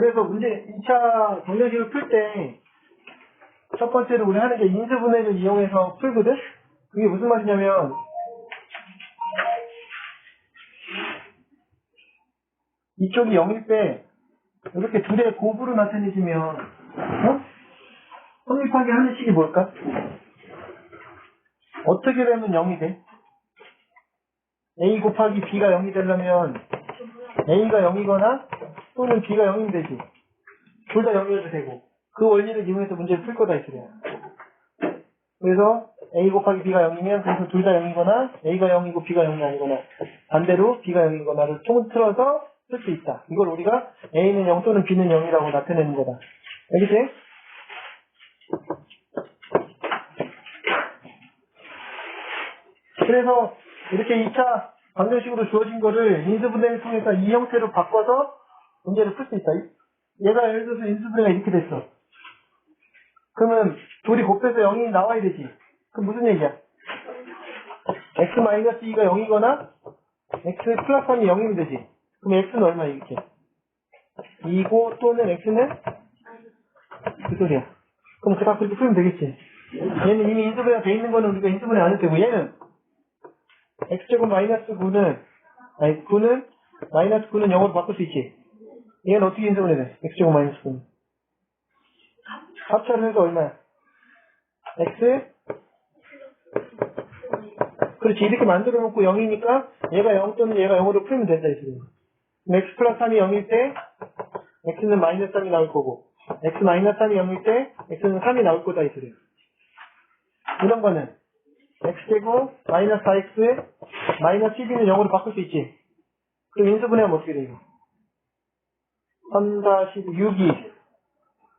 그래서 문제 2차 방정식을 풀 때 첫 번째로 우리 하는 게 인수분해를 이용해서 풀거든? 그게 무슨 말이냐면 이쪽이 0일 때 이렇게 둘의 곱으로 나타내시면 어? 성립하게 하는 식이 뭘까? 어떻게 되면 0이 돼? A 곱하기 B가 0이 되려면 A가 0이거나 또는 B가 0이면 되지. 둘 다 0이어도 되고. 그 원리를 이용해서 문제를 풀 거다, 이 소리야. 그래서 A 곱하기 B가 0이면 그래서 둘 다 0이거나 A가 0이고 B가 0이 아니거나 반대로 B가 0이거나를 통틀어서 쓸 수 있다. 이걸 우리가 A는 0 또는 B는 0이라고 나타내는 거다. 알겠지? 그래서 이렇게 2차 방정식으로 주어진 거를 인수분해를 통해서 이 형태로 바꿔서 문제를 풀 수 있다. 얘가 예를 들어서 인수분해가 이렇게 됐어. 그러면 둘이 곱해서 0이 나와야 되지. 그럼 무슨 얘기야? x-2가 0이거나 x 플러스 3이 0이면 되지. 그럼 x는 얼마 이렇게? 2고 또는 x는 그 소리야. 그럼 그다 그렇게 풀면 되겠지. 얘는 이미 인수분해가 돼 있는 거는 우리가 인수분해 안 해도 되고 얘는 x제곱 마이너스 9는 아니 9는 마이너스 9는 0으로 바꿀 수 있지. 얘는 어떻게 인수분해 돼? x제곱 마이너스 9는 합쳐를 해서 얼마야? x 그렇지 이렇게 만들어 놓고 0이니까 얘가 0 또는 얘가 0으로 풀면 된다 이 소리야. x 플러스 3이 0일 때 x는 마이너스 3이 나올 거고 x 마이너스 3이 0일 때 x는 3이 나올 거다 이 소리야. 이런 거는 x제곱 마이너스 4x 마이너스 12는 0으로 바꿀 수 있지. 그럼 인수분해하면 어떻게 돼 이거? 3 다시 6이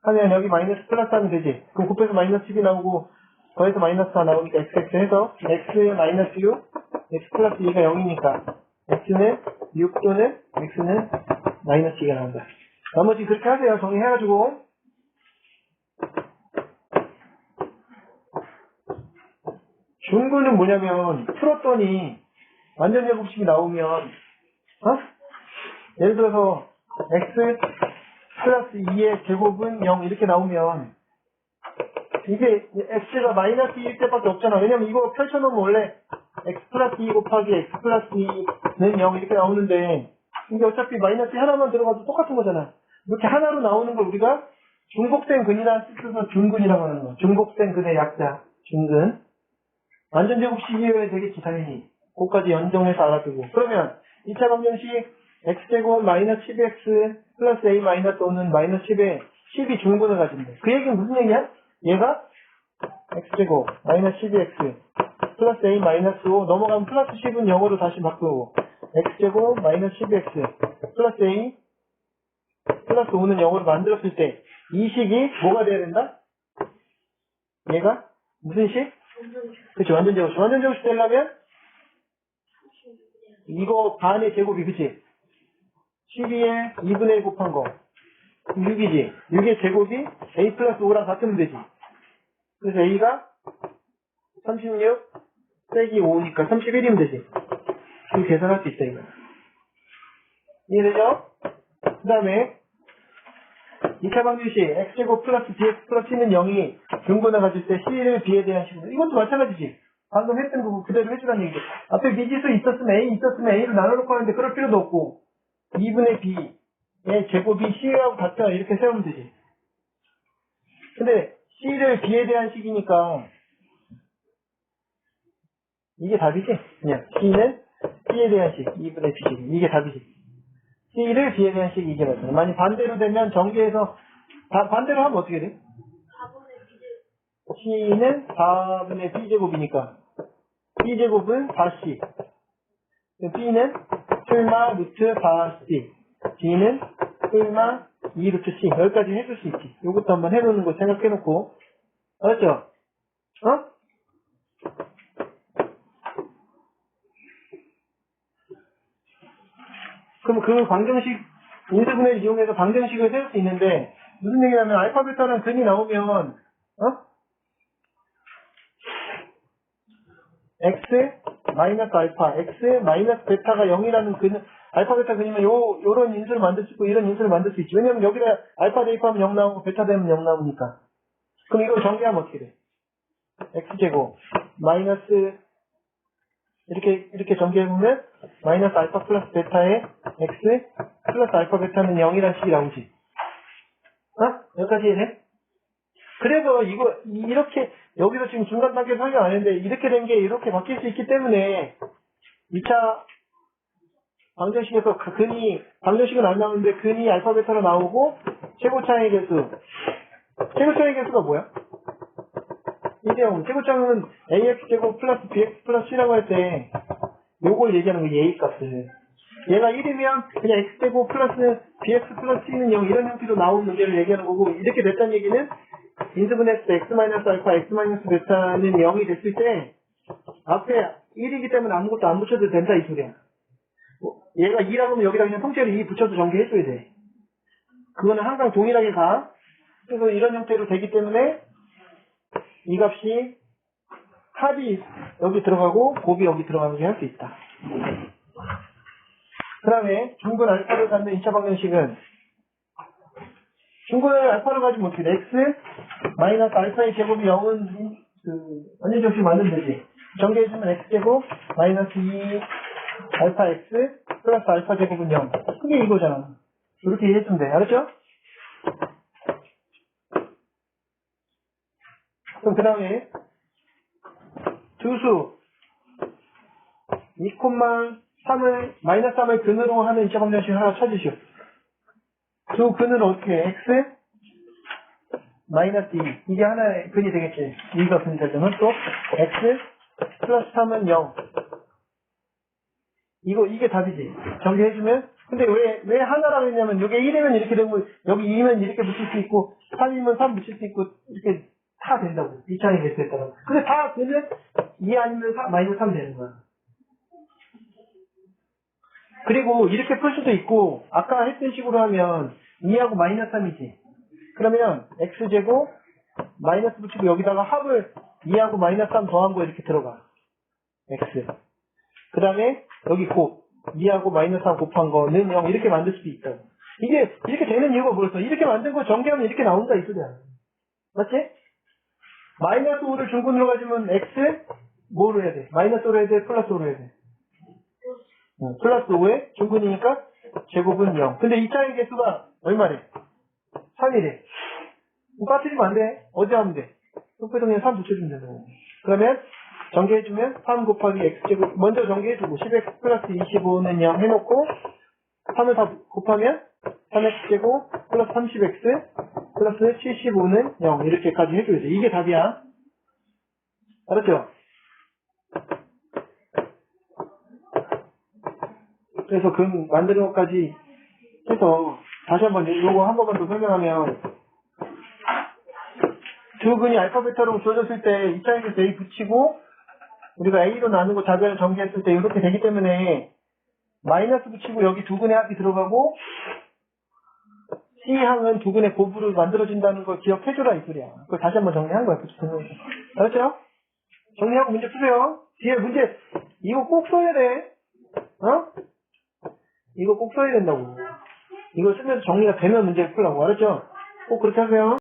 하면 여기 마이너스 플러스 하면 되지. 그럼 곱해서 마이너스 10이 나오고 더해서 마이너스 4 나오니까 xx 해서 x 마이너스 6 x 플러스 2가 0이니까 x는 6 또는 x는 마이너스 2가 나온다. 나머지 그렇게 하세요. 정리해가지고 중근은 뭐냐면 풀었더니 완전 제곱식이 나오면 어? 예를 들어서 x 플러스 2의 제곱은 0 이렇게 나오면 이게 x가 마이너스 2일 때밖에 없잖아. 왜냐면 이거 펼쳐놓으면 원래 x 플러스 2 곱하기 x 플러스 2는 0 이렇게 나오는데 이게 어차피 마이너스 하나만 들어가도 똑같은 거잖아. 이렇게 하나로 나오는 걸 우리가 중복된 근이라는 뜻에서 중근이라고 하는 거야. 중복된 근의 약자, 중근. 완전 제곱식이어야 되겠지, 당연히. 그것까지 연정해서 알아두고. 그러면 2차 방정식 x제곱 마이너스 10x 플러스 a 마이너스 5는 마이너스 10에 10이 중근을 가진대. 그 얘기는 무슨 얘기야? 얘가 x제곱 마이너스 12x 플러스 a 마이너스 5 넘어가면 플러스 10은 0으로 다시 바꾸고 x제곱 마이너스 12x 플러스 a 플러스 5는 0으로 만들었을 때 이 식이 뭐가 돼야 된다? 얘가 무슨 식? 그치 완전 제곱식 완전 제곱식 되려면 이거 반의 제곱이 그치 12에 2분의 1 곱한 거. 6이지. 6의 제곱이 a 플러스 5랑 같으면 되지. 그래서 a가 36 빼기 5니까 31이면 되지. 그 계산할 수 있다 이거 이해되죠? 그 다음에 2차 방정식 x제곱 플러스 bx 플러스 c는 0이 중근을 가질 때 c를 b에 대한 식으로. 이것도 마찬가지지. 방금 했던 거 그대로 해주라는 얘기죠. 앞에 미지수 있었으면 a 있었으면 a를 나눠놓고 하는데 그럴 필요도 없고 2분의 b의 제곱이 c하고 같다 이렇게 세우면 되지. 근데 c를 b에 대한 식이니까 이게 답이지? 그냥 c는 c에 대한 식 2분의 b 식. 이게 답이지. C를 B에 대한 식이 이게 맞아요. 만약 반대로 되면 전개해서 다 반대로 하면 어떻게 돼? C는 4분의 B제곱이니까. B제곱은 4C B는 풀마 루트 4C B는 풀마 2 루트 C 여기까지 해줄 수 있지. 이것도 한번 해놓는 거 생각해놓고 알았죠? 어? 그럼 그 방정식 인수분해를 이용해서 방정식을 세울 수 있는데 무슨 얘기냐면 알파 베타는 근이 나오면 어? x 마이너스 알파, x 마이너스 베타가 0이라는 그 알파 베타 그림은 요 요런 인수를 만들 수 있고 이런 인수를 만들 수 있지. 왜냐면 여기다 알파 대입하면 0 나오고 베타 되면 0 나오니까. 그럼 이걸 전개하면 어떻게 돼? x 제곱 마이너스 이렇게 이렇게 전개해 보면 마이너스 알파 플러스 베타의 x 플러스 알파 베타는 0이라는 식이 나오지. 어? 여기까지 이해돼? 그래서 이거 이- 이렇게 여기서 지금 중간 단계 설명 안 했는데 이렇게 된 게 이렇게 바뀔 수 있기 때문에 2차 방정식에서 그 근이 방정식은 안 나오는데 근이 알파 베타로 나오고 최고 차의 개수. 최고 차의 개수가 뭐야? 이대형 최고 차는 ax 제곱 플러스 bx 플러스 c라고 할 때 요걸 얘기하는 거예요 a 값을 얘가 1이면 그냥 x 제곱 플러스 bx 플러스 c는 0 이런 형태로 나온 문제를 얘기하는 거고 이렇게 됐다는 얘기는 인수분해했을 때 x 마이너스 알파 x 마이너스 베타는 0이 됐을 때 앞에 1이기 때문에 아무것도 안 붙여도 된다 이 소리야 뭐, 얘가 2라고 하면 여기다 그냥 통째로 2 붙여서 전개해줘야 돼 그거는 항상 동일하게 가 그래서 이런 형태로 되기 때문에 이 값이 합이 여기 들어가고 곱이 여기 들어가게 할 수 있다. 그 다음에 중근 알파를 갖는 2차 방정식은 중근 알파를 가지면 어떻게 돼? x 마이너스 알파의 제곱이 0은 그 완전 정식 만들면 되지. 전개해주면 x제곱 마이너스 2 알파 x 플러스 알파 제곱은 0. 그게 이거잖아. 이렇게 이해해주면 돼. 알았죠? 그럼 그 다음에 두수 2,3을 마이너스 3을 근으로 하는 2차 방정식 하나 찾으시오. 두 근은 어떻게 해? x 마이너스 2 이게 하나의 근이 되겠지. 2가 근이 되려면 또 x 플러스 3은 0 이거 이게 답이지. 정리해주면 근데 왜 왜 하나라고 했냐면 이게 1이면 이렇게 되고 여기 2면 이렇게 붙일 수 있고 3이면 3 붙일 수 있고 이렇게 다 된다고. 2차의 개수에 따라. 근데 다 그는 2 아니면 3, 마이너스 3 되는 거야. 그리고 이렇게 풀 수도 있고 아까 했던 식으로 하면 2하고 마이너스 3이지. 그러면 x제곱 마이너스 붙이고 여기다가 합을 2하고 마이너스 3 더한 거 이렇게 들어가. x. 그 다음에 여기 곱 2하고 마이너스 3 곱한 거는 0 이렇게 만들 수도 있다고. 이게 이렇게 되는 이유가 뭐였어? 이렇게 만든 거 전개하면 이렇게 나온다 이 소리야. 맞지? 마이너스 5를 중근으로 가지면 x 뭐로 해야 돼? 마이너스 5로 해야 돼? 플러스 5로 해야 돼? 응, 플러스 5에 중근이니까 제곱은 0. 근데 2차의 개수가 얼마래? 3이래. 빠뜨리면 안 돼. 어디 하면 돼? 똑같이 그냥 3 붙여주면 되는 그러면 전개해주면 3 곱하기 x제곱 먼저 전개해주고 10x 플러스 25는 0 해놓고 3을 다 곱하면 3x제곱 플러스 30x 플러스 75는 0 이렇게까지 해줘야 돼. 이게 답이야. 알았죠? 그래서 근 만드는 것까지 해서 다시 한번 이거 한 번만 더 설명하면 두 근이 알파 베타로 주어졌을 때 2차에서 A 붙이고 우리가 A로 나누고 자변을 전개했을 때 이렇게 되기 때문에 마이너스 붙이고 여기 두 근의 합이 들어가고 C항은 두 근의 곱으로 만들어진다는 걸 기억해줘라 이 소리야. 그걸 다시 한번 정리한 거야. 알았죠? 정리하고 문제 푸세요. 뒤에 문제 이거 꼭 써야 돼. 어? 이거 꼭 써야 된다고. 이거 쓰면서 정리가 되면 문제를 풀라고. 알았죠? 꼭 그렇게 하세요.